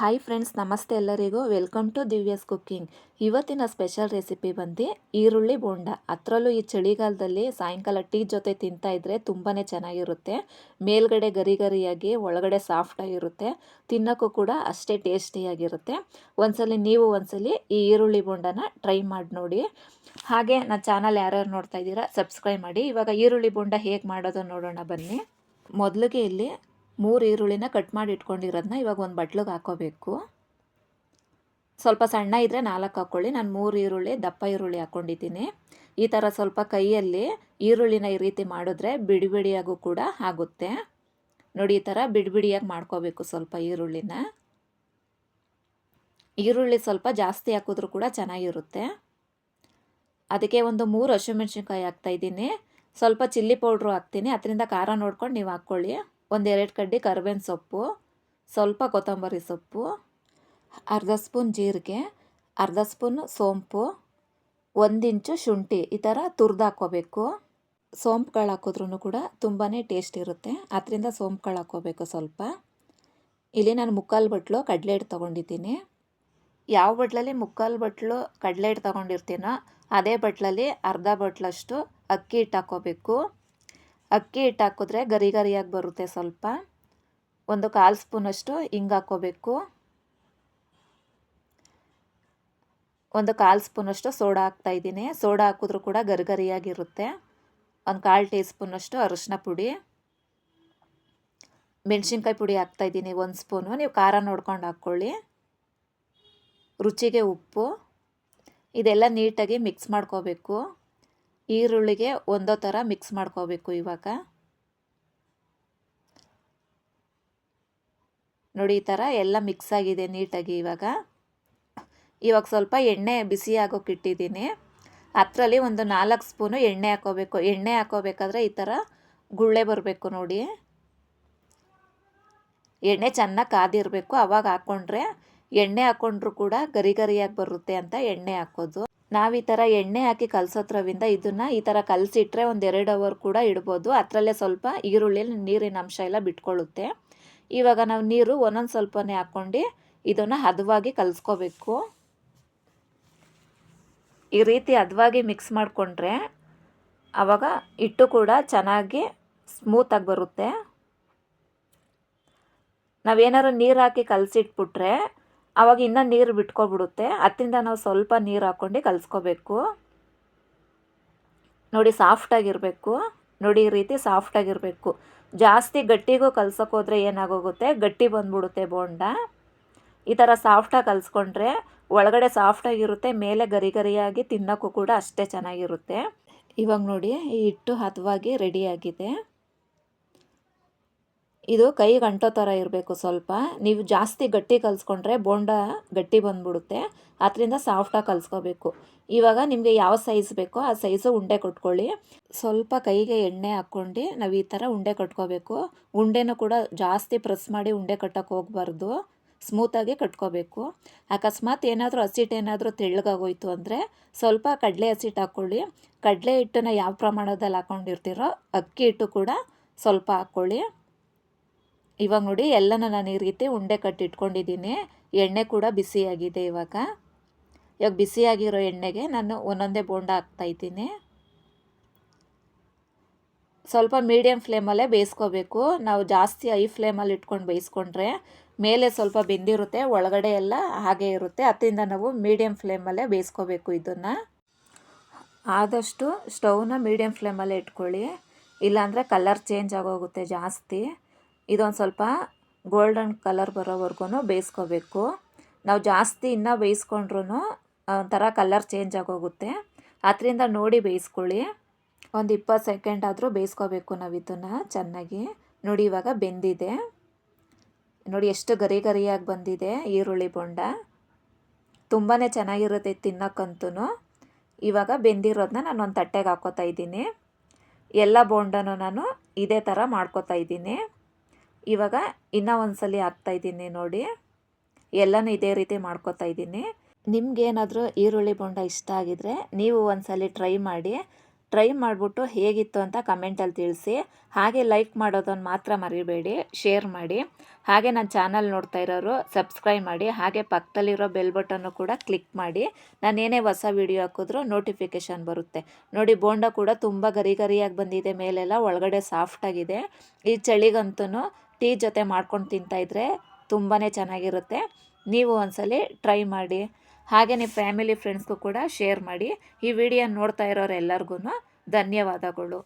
Hi friends ನಮಸ್ತೆ ಎಲ್ಲರಿಗೂ. Welcome to Divya's cooking ಇವತ್ತಿನ ಸ್ಪೆಷಲ್ ರೆಸಿಪಿ ಬಂದು ಈರುಳ್ಳಿ ಬೋಂಡ. ಅದರಲ್ಲೂ ಈ ಚಳಿಗಾಲದಲ್ಲಿ ಸಾಯಂಕಾಲ ಟೀ ಜೊತೆ ತಿಂತಾ ಇದ್ರೆ ತುಂಬಾ ಚೆನ್ನಾಗಿರುತ್ತೆ. ಮೇಲ್ಗಡೆ ಗರಿ ಗರಿಯಾಗಿ, ಒಳಗಡೆ ಸಾಫ್ಟಾಗಿರುತ್ತೆ ತಿನ್ನೋಕ್ಕೂ ಕೂಡ ಅಷ್ಟೇ ಟೇಸ್ಟಿಯಾಗಿರುತ್ತೆ ಒಂದ್ಸಲಿ ನೀವು ಒಂದ್ಸಲಿ ಈ ಈರುಳ್ಳಿ ಬೋಂಡನ ಟ್ರೈ ಮಾಡಿ ನೋಡಿ. ಹಾಗೆ ನನ್ನ ಚಾನಲ್ ಯಾರ್ಯಾರು ನೋಡ್ತಾ ಇದ್ದೀರಾ ಸಬ್ಸ್ಕ್ರೈಬ್ ಮಾಡಿ. ಇವಾಗ ಈರುಳ್ಳಿ ಬೋಂಡ ಹೇಗೆ ಮಾಡೋದು ನೋಡೋಣ ಬನ್ನಿ. ಮೊದಲಿಗೆ ಇಲ್ಲಿ ಮೂರು ಈರುಳ್ಳಿನ ಕಟ್ ಮಾಡಿ ಇಟ್ಕೊಂಡಿರೋದನ್ನ ಇವಾಗ ಒಂದು ಬಟ್ಲಿಗೆ ಹಾಕೋಬೇಕು. ಸ್ವಲ್ಪ ಸಣ್ಣ ಇದ್ದರೆ ನಾಲ್ಕು ಹಾಕ್ಕೊಳ್ಳಿ ನಾನು ಮೂರು ಈರುಳ್ಳಿ, ದಪ್ಪ ಈರುಳ್ಳಿ ಹಾಕ್ಕೊಂಡಿದ್ದೀನಿ ಈ ಥರ ಸ್ವಲ್ಪ ಕೈಯಲ್ಲಿ ಈರುಳ್ಳಿನ ಈ ರೀತಿ ಮಾಡಿದ್ರೆ ಬಿಡಿ ಬಿಡಿಯಾಗೂ ಕೂಡ ಆಗುತ್ತೆ. ನೋಡಿ, ಈ ಥರ ಬಿಡಿಬಿಡಿಯಾಗಿ ಮಾಡ್ಕೋಬೇಕು ಸ್ವಲ್ಪ ಈರುಳ್ಳಿನ. ಈರುಳ್ಳಿ ಸ್ವಲ್ಪ ಜಾಸ್ತಿ ಹಾಕಿದ್ರೂ ಕೂಡ ಚೆನ್ನಾಗಿರುತ್ತೆ. ಅದಕ್ಕೆ ಒಂದು ಮೂರು ಹಸಿಮೆಣ್ಸಿನ್ಕಾಯಿ ಹಾಕ್ತಾಯಿದ್ದೀನಿ ಸ್ವಲ್ಪ ಚಿಲ್ಲಿ ಪೌಡ್ರು ಹಾಕ್ತೀನಿ. ಅದರಿಂದ ಖಾರ ನೋಡ್ಕೊಂಡು ನೀವು ಹಾಕ್ಕೊಳ್ಳಿ ಒಂದೆರಡು ಕಡ್ಡಿ ಕರ್ಬೇವಿನ ಸೊಪ್ಪು, ಸ್ವಲ್ಪ ಕೊತ್ತಂಬರಿ ಸೊಪ್ಪು, ಅರ್ಧ ಸ್ಪೂನ್ ಜೀರಿಗೆ, ಅರ್ಧ ಸ್ಪೂನ್ ಸೋಂಪು ಒಂದಿಂಚು ಶುಂಠಿ ಈ ಥರ ತುರ್ದು ಹಾಕ್ಕೋಬೇಕು. ಸೋಂಪುಗಳು ಹಾಕಿದ್ರೂ ಕೂಡ ತುಂಬಾ ಟೇಸ್ಟ್ ಇರುತ್ತೆ. ಅದರಿಂದ ಸೋಂಪುಗಳು ಹಾಕ್ಕೋಬೇಕು ಸ್ವಲ್ಪ. ಇಲ್ಲಿ ನಾನು ಮುಕ್ಕಾಲು ಬಟ್ಲು ಕಡಲೆ ಹಿಟ್ಟು ತೊಗೊಂಡಿದ್ದೀನಿ. ಯಾವ ಬಟ್ಲಲ್ಲಿ ಮುಕ್ಕಾಲು ಬಟ್ಲು ಕಡಲೆ ಹಿಟ್ಟು ತೊಗೊಂಡಿರ್ತೀನೋ ಅದೇ ಬಟ್ಲಲ್ಲಿ ಅರ್ಧ ಬಟ್ಲಷ್ಟು ಅಕ್ಕಿ ಹಿಟ್ಟು ಹಾಕ್ಕೋಬೇಕು. ಅಕ್ಕಿ ಹಿಟ್ಟು ಹಾಕಿದ್ರೆ ಗರಿ ಗರಿಯಾಗಿ ಬರುತ್ತೆ ಸ್ವಲ್ಪ. ಒಂದು ಕಾಲು ಸ್ಪೂನಷ್ಟು ಹಿಂಗೆ ಹಾಕ್ಕೋಬೇಕು. ಒಂದು ಕಾಲು ಸ್ಪೂನಷ್ಟು ಸೋಡಾ ಹಾಕ್ತಾಯಿದ್ದೀನಿ ಸೋಡಾ ಹಾಕಿದ್ರೂ ಕೂಡ ಗರಿ ಗರಿಯಾಗಿರುತ್ತೆ. ಒಂದು ಕಾಲು ಟೀ ಸ್ಪೂನಷ್ಟು ಅರಿಶಿನ ಪುಡಿ. ಮೆಣಸಿನ್ಕಾಯಿ ಪುಡಿ ಹಾಕ್ತಾಯಿದ್ದೀನಿ ಒಂದು ಸ್ಪೂನು. ನೀವು ಖಾರ ನೋಡ್ಕೊಂಡು ಹಾಕ್ಕೊಳ್ಳಿ. ರುಚಿಗೆ ಉಪ್ಪು. ಇದೆಲ್ಲ ನೀಟಾಗಿ ಮಿಕ್ಸ್ ಮಾಡ್ಕೋಬೇಕು. ಈರುಳ್ಳಿಗೆ ಒಂದೋ ಥರ ಮಿಕ್ಸ್ ಮಾಡ್ಕೋಬೇಕು ಇವಾಗ. ನೋಡಿ ಈ ಥರ ಎಲ್ಲ ಮಿಕ್ಸ್ ಆಗಿದೆ ನೀಟಾಗಿ ಇವಾಗ. ಇವಾಗ ಸ್ವಲ್ಪ ಎಣ್ಣೆ ಬಿಸಿ ಆಗೋಕೆ ಇಟ್ಟಿದ್ದೀನಿ. ಅದರಲ್ಲಿ ಒಂದು ನಾಲ್ಕು ಸ್ಪೂನು ಎಣ್ಣೆ ಹಾಕೋಬೇಕು. ಎಣ್ಣೆ ಹಾಕೋಬೇಕಾದ್ರೆ ಈ ಥರ ಗುಳ್ಳೆ ಬರಬೇಕು ನೋಡಿ. ಎಣ್ಣೆ ಚೆನ್ನಾಗಿ ಕಾದಿರಬೇಕು. ಅವಾಗ ಹಾಕ್ಕೊಂಡ್ರೆ ಎಣ್ಣೆ ಹಾಕ್ಕೊಂಡ್ರೂ ಕೂಡ ಗರಿ ಗರಿಯಾಗಿ ಬರುತ್ತೆ ಅಂತ ಎಣ್ಣೆ ಹಾಕೋದು. ನಾವು ಈ ಥರ ಎಣ್ಣೆ ಹಾಕಿ ಕಲಸೋದ್ರವಿಂದ ಇದನ್ನು ಈ ಥರ ಕಲಸಿಟ್ರೆ ಒಂದು ಎರಡು ಅವರ್ ಕೂಡ ಇಡ್ಬೋದು. ಅದರಲ್ಲೇ ಸ್ವಲ್ಪ ಈರುಳ್ಳಿಯಲ್ಲಿ ನೀರಿನ ಅಂಶ ಎಲ್ಲ ಬಿಟ್ಕೊಳ್ಳುತ್ತೆ. ಇವಾಗ ನಾವು ನೀರು ಒಂದೊಂದು ಸ್ವಲ್ಪನೇ ಹಾಕ್ಕೊಂಡು ಇದನ್ನು ಹದವಾಗಿ ಕಲಿಸ್ಕೋಬೇಕು. ಈ ರೀತಿ ಹದವಾಗಿ ಮಿಕ್ಸ್ ಮಾಡಿಕೊಂಡ್ರೆ ಆವಾಗ ಹಿಟ್ಟು ಕೂಡ ಚೆನ್ನಾಗಿ ಸ್ಮೂತಾಗಿ ಬರುತ್ತೆ. ನಾವೇನಾದ್ರು ನೀರು ಹಾಕಿ ಕಲಸಿಟ್ಬಿಟ್ರೆ ಆವಾಗ ಇನ್ನೂ ನೀರು ಬಿಟ್ಕೊಬಿಡುತ್ತೆ ಅದರಿಂದ ನಾವು ಸ್ವಲ್ಪ ನೀರು ಹಾಕ್ಕೊಂಡು ಕಲಿಸ್ಕೋಬೇಕು. ನೋಡಿ ಸಾಫ್ಟಾಗಿರಬೇಕು. ನೋಡಿ ಈ ರೀತಿ ಸಾಫ್ಟಾಗಿರಬೇಕು. ಜಾಸ್ತಿ ಗಟ್ಟಿಗೂ ಕಲ್ಸೋಕ್ಕೋದ್ರೆ ಏನಾಗೋಗುತ್ತೆ? ಗಟ್ಟಿ ಬಂದ್ಬಿಡುತ್ತೆ ಬೋಂಡ. ಈ ಥರ ಸಾಫ್ಟಾಗಿ ಕಲ್ಸ್ಕೊಂಡ್ರೆ ಒಳಗಡೆ ಸಾಫ್ಟಾಗಿರುತ್ತೆ, ಮೇಲೆ ಗರಿ ಗರಿಯಾಗಿ ತಿನ್ನೋಕ್ಕೂ ಕೂಡ ಅಷ್ಟೇ ಚೆನ್ನಾಗಿರುತ್ತೆ. ಇವಾಗ ನೋಡಿ, ಈ ಹಿಟ್ಟು ಹದವಾಗಿ ರೆಡಿಯಾಗಿದೆ ಇದು ಕೈಗೆ ಅಂಟೋ ಥರ ಇರಬೇಕು ಸ್ವಲ್ಪ. ನೀವು ಜಾಸ್ತಿ ಗಟ್ಟಿ ಕಲಿಸ್ಕೊಂಡ್ರೆ ಬೋಂಡ ಗಟ್ಟಿ ಬಂದ್ಬಿಡುತ್ತೆ. ಅದರಿಂದ ಸಾಫ್ಟಾಗಿ ಕಲಿಸ್ಕೋಬೇಕು. ಇವಾಗ ನಿಮಗೆ ಯಾವ ಸೈಜ್ ಬೇಕೋ ಆ ಸೈಜು ಉಂಡೆ ಕೊಟ್ಕೊಳ್ಳಿ. ಸ್ವಲ್ಪ ಕೈಗೆ ಎಣ್ಣೆ ಹಾಕ್ಕೊಂಡು ನಾವು ಈ ಥರ ಉಂಡೆ ಕಟ್ಕೋಬೇಕು. ಉಂಡೆನೂ ಕೂಡ ಜಾಸ್ತಿ ಪ್ರೆಸ್ ಮಾಡಿ ಉಂಡೆ ಕಟ್ಟಕ್ಕೆ ಹೋಗಬಾರ್ದು. ಸ್ಮೂತಾಗಿ ಕಟ್ಕೋಬೇಕು. ಅಕಸ್ಮಾತ್ ಏನಾದರೂ ಹಸಿಟ್ಟು ಏನಾದರೂ ತೆಳ್ಳಗಾಗೋಯ್ತು ಅಂದರೆ ಸ್ವಲ್ಪ ಕಡಲೆ ಹಸಿಟ್ಟು ಹಾಕ್ಕೊಳ್ಳಿ. ಕಡಲೆ ಹಿಟ್ಟನ್ನ ಯಾವ ಪ್ರಮಾಣದಲ್ಲಿ ಹಾಕ್ಕೊಂಡಿರ್ತೀರೋ ಅಕ್ಕಿ ಹಿಟ್ಟು ಕೂಡ ಸ್ವಲ್ಪ ಹಾಕ್ಕೊಳ್ಳಿ. ಇವಾಗ ನೋಡಿ ಎಲ್ಲನೂ ನಾನು ಈ ರೀತಿ ಉಂಡೆ ಕಟ್ಟಿಟ್ಕೊಂಡಿದ್ದೀನಿ. ಎಣ್ಣೆ ಕೂಡ ಬಿಸಿಯಾಗಿದೆ ಇವಾಗ. ಇವಾಗ ಬಿಸಿಯಾಗಿರೋ ಎಣ್ಣೆಗೆ ನಾನು ಒಂದೊಂದೇ ಬೋಂಡ ಹಾಕ್ತಾಯಿದ್ದೀನಿ ಸ್ವಲ್ಪ ಮೀಡಿಯಮ್ ಫ್ಲೇಮಲ್ಲೇ ಬೇಯಿಸ್ಕೋಬೇಕು. ನಾವು ಜಾಸ್ತಿ ಐ ಫ್ಲೇಮಲ್ಲಿ ಇಟ್ಕೊಂಡು ಬೇಯಿಸ್ಕೊಂಡ್ರೆ ಮೇಲೆ ಸ್ವಲ್ಪ ಬೆಂದಿರುತ್ತೆ, ಒಳಗಡೆ ಎಲ್ಲ ಹಾಗೆ ಇರುತ್ತೆ. ಅದರಿಂದ ನಾವು ಮೀಡಿಯಮ್ ಫ್ಲೇಮಲ್ಲೇ ಬೇಯಿಸ್ಕೋಬೇಕು ಇದನ್ನು. ಆದಷ್ಟು ಸ್ಟೌವ್ನ ಮೀಡಿಯಮ್ ಫ್ಲೇಮಲ್ಲೇ ಇಟ್ಕೊಳ್ಳಿ. ಇಲ್ಲಾಂದರೆ ಕಲರ್ ಚೇಂಜ್ ಆಗೋಗುತ್ತೆ ಜಾಸ್ತಿ. ಇದೊಂದು ಸ್ವಲ್ಪ ಗೋಲ್ಡನ್ ಕಲರ್ ಬರೋವರೆಗೂ ಬೇಯಿಸ್ಕೋಬೇಕು. ನಾವು ಜಾಸ್ತಿ ಇನ್ನೂ ಬೇಯಿಸ್ಕೊಂಡ್ರೂ ಒಂಥರ ಕಲರ್ ಚೇಂಜ್ ಆಗೋಗುತ್ತೆ. ಅದರಿಂದ ನೋಡಿ ಬೇಯಿಸ್ಕೊಳ್ಳಿ. ಒಂದು ಇಪ್ಪತ್ತು ಸೆಕೆಂಡ್ ಆದರೂ ಬೇಯಿಸ್ಕೋಬೇಕು ನಾವು ಇದನ್ನು ಚೆನ್ನಾಗಿ. ನೋಡಿ ಇವಾಗ ಬೆಂದಿದೆ. ನೋಡಿ ಎಷ್ಟು ಗರಿ ಗರಿಯಾಗಿ ಬಂದಿದೆ ಈರುಳ್ಳಿ ಬೊಂಡ. ತುಂಬಾ ಚೆನ್ನಾಗಿರುತ್ತೆ ತಿನ್ನೋಕ್ಕಂತೂ ಇವಾಗ ಬೆಂದಿರೋದನ್ನ ನಾನು ಒಂದು ತಟ್ಟೆಗೆ ಹಾಕೋತಾ ಇದ್ದೀನಿ. ಎಲ್ಲ ಬೋಂಡನೂ ನಾನು ಇದೇ ಥರ ಮಾಡ್ಕೋತಾ ಇದ್ದೀನಿ. ಇವಾಗ ಇನ್ನೂ ಒಂದು ಸಲ ಹಾಕ್ತಾಯಿದ್ದೀನಿ ನೋಡಿ. ಎಲ್ಲನೂ ಇದೇ ರೀತಿ ಮಾಡ್ಕೋತಾ ಇದ್ದೀನಿ. ನಿಮಗೇನಾದರೂ ಈರುಳ್ಳಿ ಬೋಂಡ ಇಷ್ಟ ಆಗಿದ್ರೆ ನೀವು ಒಂದು ಸಲ ಟ್ರೈ ಮಾಡಿ. ಟ್ರೈ ಮಾಡಿಬಿಟ್ಟು ಹೇಗಿತ್ತು ಅಂತ ಕಮೆಂಟಲ್ಲಿ ತಿಳಿಸಿ. ಹಾಗೆ ಲೈಕ್ ಮಾಡೋದನ್ನು ಮಾತ್ರ ಮರಿಬೇಡಿ, ಶೇರ್ ಮಾಡಿ. ಹಾಗೆ ನನ್ನ ಚಾನಲ್ ನೋಡ್ತಾ ಇರೋರು ಸಬ್ಸ್ಕ್ರೈಬ್ ಮಾಡಿ. ಹಾಗೆ ಪಕ್ಕದಲ್ಲಿರೋ ಬೆಲ್ ಬಟನ್ನು ಕೂಡ ಕ್ಲಿಕ್ ಮಾಡಿ. ನಾನೇನೇ ಹೊಸ ವಿಡಿಯೋ ಹಾಕಿದ್ರೂ ನೋಟಿಫಿಕೇಷನ್ ಬರುತ್ತೆ. ನೋಡಿ, ಬೋಂಡ ಕೂಡ ತುಂಬ ಗರಿ ಗರಿಯಾಗಿ ಬಂದಿದೆ, ಮೇಲೆಲ್ಲ ಒಳಗಡೆ ಸಾಫ್ಟಾಗಿದೆ ಈ ಚಳಿಗಂತೂ ಟೀ ಜೊತೆ ಮಾಡ್ಕೊಂಡು ತಿಂತಾಯಿದ್ರೆ ತುಂಬಾ ಚೆನ್ನಾಗಿರುತ್ತೆ. ನೀವು ಒಂದ್ಸಲಿ ಟ್ರೈ ಮಾಡಿ. ಹಾಗೆ ನಿಮ್ಮ ಫ್ಯಾಮಿಲಿ ಫ್ರೆಂಡ್ಸ್ಗೂ ಕೂಡ ಶೇರ್ ಮಾಡಿ. ಈ ವಿಡಿಯೋ ನೋಡ್ತಾ ಇರೋರೆಲ್ಲರಿಗೂ ಧನ್ಯವಾದಗಳು.